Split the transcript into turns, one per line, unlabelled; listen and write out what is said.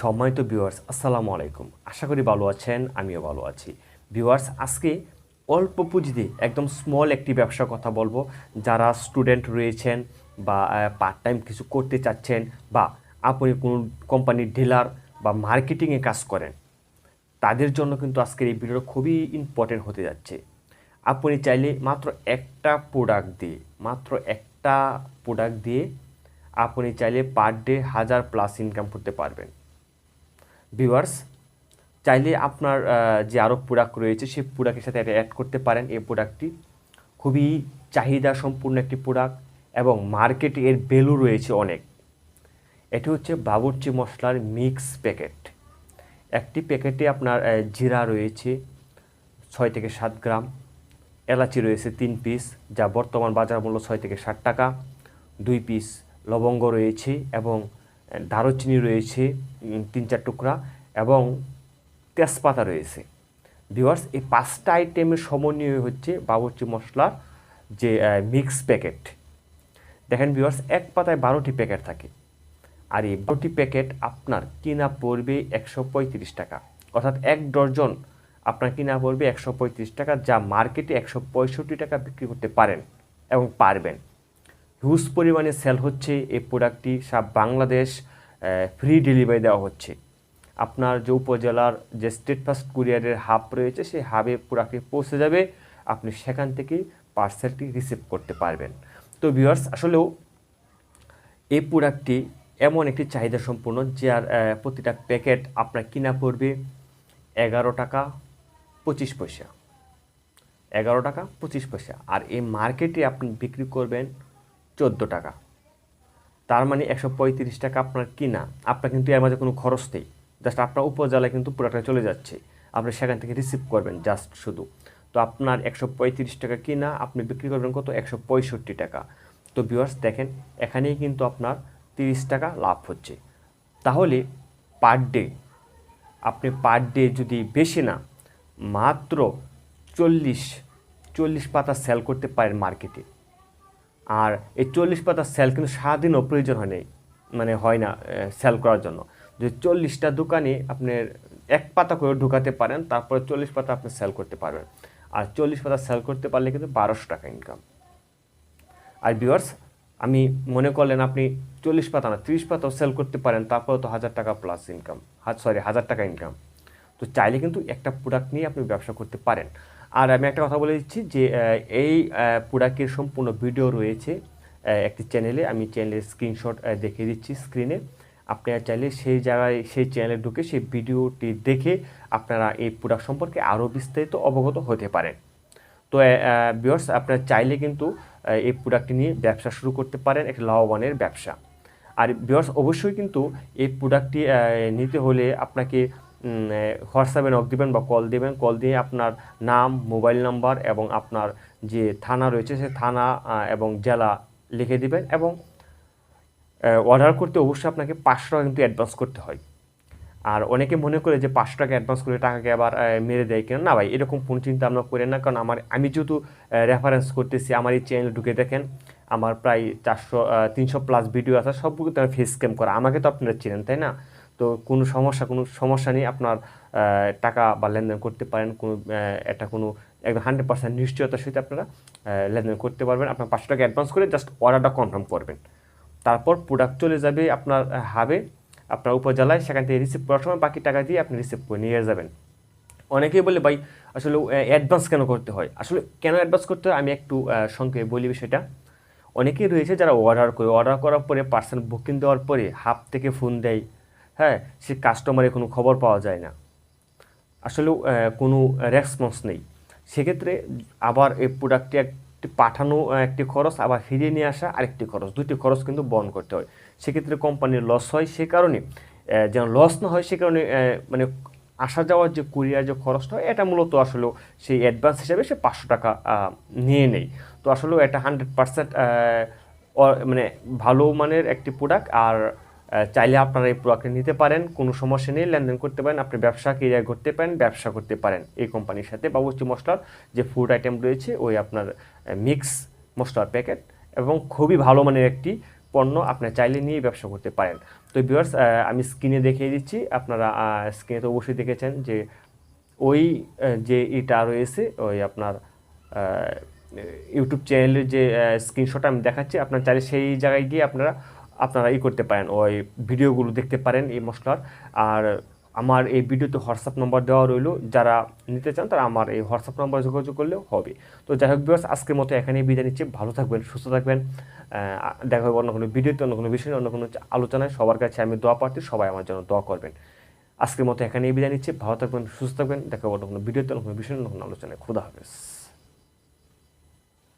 সম্মানিত ভিউয়ার্স আসসালামু আলাইকুম। আশা করি ভালো আছেন, আমিও ভালো আছি। ভিউয়ার্স আজকে অল্প পুঁজিতে একদম স্মল একটি ব্যবসার কথা বলব। যারা স্টুডেন্ট রয়েছেন বা পার্ট টাইম কিছু করতে চাচ্ছেন বা আপনি কোনো কোম্পানির ডিলার বা মার্কেটিংয়ে কাজ করেন, তাদের জন্য কিন্তু আজকের এই ভিডিওটা খুবই ইম্পর্টেন্ট হতে যাচ্ছে। আপনি চাইলে মাত্র একটা প্রোডাক্ট দিয়ে, মাত্র একটা প্রোডাক্ট দিয়ে আপনি চাইলে পার ডে হাজার প্লাস ইনকাম করতে পারবেন। ভিউয়ার্স চাইলে আপনার যে আরও প্রোডাক্ট রয়েছে, সেই প্রোডাক্টের সাথে এটা অ্যাড করতে পারেন। এই প্রোডাক্টটি খুবই চাহিদা সম্পূর্ণ একটি প্রোডাক্ট এবং মার্কেটে এর ভ্যালু রয়েছে অনেক। এটি হচ্ছে বাবুর্চি মশলার মিক্স প্যাকেট একটি প্যাকেটে আপনার জিরা রয়েছে ছয় থেকে সাত গ্রাম, এলাচি রয়েছে তিন পিস যা বর্তমান বাজার মূল্য ছয় থেকে ষাট টাকা, দুই পিস লবঙ্গ রয়েছে এবং দারুচিনি রয়েছে তিন চার টুকরা এবং তেজপাতা রয়েছে। ভিওয়ার্স এই পাঁচটা আইটেমের সমন্বয় হচ্ছে বাবুর্চি মশলার যে মিক্স প্যাকেট দেখেন ভিওয়ার্স এক পাতায় বারোটি প্যাকেট থাকে। আর এই বারোটি প্যাকেট আপনার কিনা পড়বে একশো পঁয়ত্রিশ টাকা। অর্থাৎ এক ডজন আপনার কিনা পড়বে একশো পঁয়ত্রিশ টাকা, যা মার্কেটে একশো পঁয়ষট্টি টাকা বিক্রি করতে পারেন এবং পারবেন। হিউজ পরিমাণে সেল হচ্ছে এই প্রোডাক্টটি সারা বাংলাদেশ ফ্রি ডেলিভারি দেওয়া হচ্ছে। আপনার যে উপজেলার যে স্টেট ফাস্ট কুরিয়ারের হাব রয়েছে, সেই হাবে প্রোডাক্টটি পৌঁছে যাবে, আপনি সেখান থেকে পার্সেলটি রিসিভ করতে পারবেন। তো ভিউয়ার্স আসলেও এই প্রোডাক্টটি এমন একটি চাহিদা সম্পূর্ণ, যার প্রতিটা প্যাকেট আপনার কিনা পড়বে এগারো টাকা পঁচিশ পয়সা। এগারো টাকা পঁচিশ পয়সা। আর এই মার্কেটে আপনি বিক্রি করবেন চোদ্দ টাকা। তার মানে একশো পঁয়ত্রিশ টাকা আপনার কিনা, আপনার কিন্তু এর মাঝে কোনো খরচ নেই। জাস্ট আপনার উপজেলায় কিন্তু পুরোটা চলে যাচ্ছে। আপনি সেখান থেকে রিসিভ করবেন জাস্ট শুধু। তো আপনার একশো পঁয়ত্রিশ টাকা কিনা, আপনি বিক্রি করবেন কত? একশো পঁয়ষট্টি টাকা। তো ভিউয়ার্স দেখেন, এখানেই কিন্তু আপনার তিরিশ টাকা লাভ হচ্ছে। তাহলে পার ডে আপনি পার ডে যদি বেশি না, মাত্র চল্লিশ চল্লিশ পাতা সেল করতে পারেন মার্কেটে আর এই চল্লিশ পাতা সেল কিন্তু সারাদিনও প্রয়োজন হয় নাই মানে হয় না সেল করার জন্য। যে চল্লিশটা দোকানে আপনার এক পাতা করে ঢুকাতে পারেন, তারপরে চল্লিশ পাতা আপনি সেল করতে পারবেন। আর চল্লিশ পাতা সেল করতে পারলে কিন্তু বারোশো টাকা ইনকাম আর ভিউয়ার্স আমি মনে করলেন আপনি চল্লিশ পাতা না, ত্রিশ পাতাও সেল করতে পারেন তারপরে তো হাজার টাকা প্লাস ইনকাম সরি হাজার টাকা ইনকাম তো চাইলে কিন্তু একটা প্রোডাক্ট নিয়ে আপনি ব্যবসা করতে পারেন। আর আমি একটা কথা বলে দিচ্ছি যে এই প্রোডাক্টের সম্পূর্ণ ভিডিও রয়েছে একটি চ্যানেলে। আমি চ্যানেলের স্ক্রিনশট দেখিয়ে দিচ্ছি স্ক্রিনে আপনারা চাইলে সেই জায়গায়, সেই চ্যানেলে ঢুকে সেই ভিডিওটি দেখে আপনারা এই প্রোডাক্ট সম্পর্কে আরও বিস্তারিত অবগত হতে পারেন। তো বিয়ার্স আপনারা চাইলে কিন্তু এই প্রোডাক্টটি নিয়ে ব্যবসা শুরু করতে পারেন, একটা লাভবানের ব্যবসা। আর বিয়ার্স অবশ্যই কিন্তু এই প্রোডাক্টটি নিতে হলে আপনাকে হোয়াটসঅ্যাপে নক দিবেন বা কল দিবেন। কল দিয়ে আপনার নাম মোবাইল নাম্বার এবং আপনার যে থানা রয়েছে, সে থানা এবং জেলা লিখে দিবেন এবং অর্ডার করতে অবশ্যই আপনাকে পাঁচশো টাকা কিন্তু অ্যাডভান্স করতে হয়। আর অনেকে মনে করে যে পাঁচশো টাকা অ্যাডভান্স করে টাকাকে আবার মেরে দেয় কেন? না ভাই, এরকম কোনো চিন্তা আমরা করেন না। কারণ আমার, আমি যেহেতু রেফারেন্স করতেছি, আমার এই চ্যানেল ঢুকে দেখেন, আমার প্রায় চারশো তিনশো প্লাস ভিডিও আছে, সবগুলো তো ফেস স্ক্যাম করা। আমাকে তো আপনারা চেনেন, তাই না? তো কোনো সমস্যা কোনো সমস্যা নেই। আপনার টাকা বা লেনদেন করতে পারেন। কোনো এটা কোনো একদম হান্ড্রেড পার্সেন্ট নিশ্চয়তার সহিত আপনারা লেনদেন করতে পারবেন। আপনার পাঁচশো টাকা অ্যাডভান্স করে জাস্ট অর্ডারটা কনফার্ম করবেন। তারপর প্রোডাক্ট চলে যাবে আপনার হাবে আপনার উপজেলায়। সেখান থেকে রিসিভ করার সময় বাকি টাকা দিয়ে আপনি রিসিভ করে নিয়ে যাবেন। অনেকেই বলে, ভাই, আসলে অ্যাডভান্স কেন করতে হয়? আসলে কেন অ্যাডভান্স করতে হয়? আমি একটু সংক্ষেপে বলি বিষয়টা। অনেকেই রয়েছে যারা অর্ডার করে অর্ডার করার পরে পার্সেল বুকিং দেওয়ার পরে হাফ থেকে ফোন দেয়। হ্যাঁ সে কাস্টমারের কোনো খবর পাওয়া যায় না। আসলেও কোনো রেসপন্স নেই। সেক্ষেত্রে আবার এই প্রোডাক্টটি একটি পাঠানো একটি খরচ, আবার ফিরিয়ে নিয়ে আসা আরেকটি খরচ। দুটি খরচ কিন্তু বহন করতে হয়। সেক্ষেত্রে কোম্পানির লস হয় সে কারণে যেন লস না হয় সে কারণে মানে আসা যাওয়ার যে কুরিয়ার যে খরচটা হয় এটা মূলত আসলে সেই অ্যাডভান্স হিসাবে সে পাঁচশো টাকা নিয়ে নেই তো আসলে এটা হান্ড্রেড পার্সেন্ট মানে ভালো মানের একটি প্রোডাক্ট আর চাইলে আপনারা এই প্রোডাক্টটি নিতে পারেন, কোনো সমস্যা নেই, লেনদেন করতে পারেন, আপনি ব্যবসা ক্রিয়া করতে পারেন, ব্যবসা করতে পারেন। এই কোম্পানির সাথে বাবুচি মশলার যে ফুড আইটেম রয়েছে, ওই আপনার মিক্স মশলার প্যাকেট এবং খুবই ভালো মানের একটি পণ্য আপনার চাইলে নিয়ে ব্যবসা করতে পারেন। তো ভিউয়ার্স আমি স্ক্রিনে দেখিয়ে দিচ্ছি, আপনারা স্ক্রিনে তো অবশ্যই দেখেছেন যে ওই যে এটা রয়েছে, ওই আপনার ইউটিউব চ্যানেলের যে স্ক্রিনশট আমি দেখাচ্ছি, আপনার চাইলে সেই জায়গায় গিয়ে আপনারা আপনারা ই করতে পারেন, ওই ভিডিওগুলো দেখতে পারেন এই মশলার। আর আমার এই ভিডিওতে হোয়াটসঅ্যাপ নম্বর দেওয়া রইল, যারা নিতে চান তারা আমার এই হোয়াটসঅ্যাপ নম্বর যোগাযোগ করলেও হবে। তো যাই হোক বিকজ আজকের মতো এখানেই বিদায় নিচ্ছি। ভালো থাকবেন, সুস্থ থাকবেন। দেখা হবে অন্য কোনো ভিডিওতে, অন্য কোনো বিষয়ে, অন্য কোনো আলোচনায়। সবার কাছে আমি দোয়া প্রার্থী, সবাই আমার জন্য দোয়া করবেন। আজকের মতো এখানেই বিদায় নিচ্ছি। ভালো থাকবেন, সুস্থ থাকবেন। দেখা হবে অন্য কোনো ভিডিওতে, অন্য কোনো বিষয়ে, অন্য কোনো আলোচনায়। খুদা হাফেজ।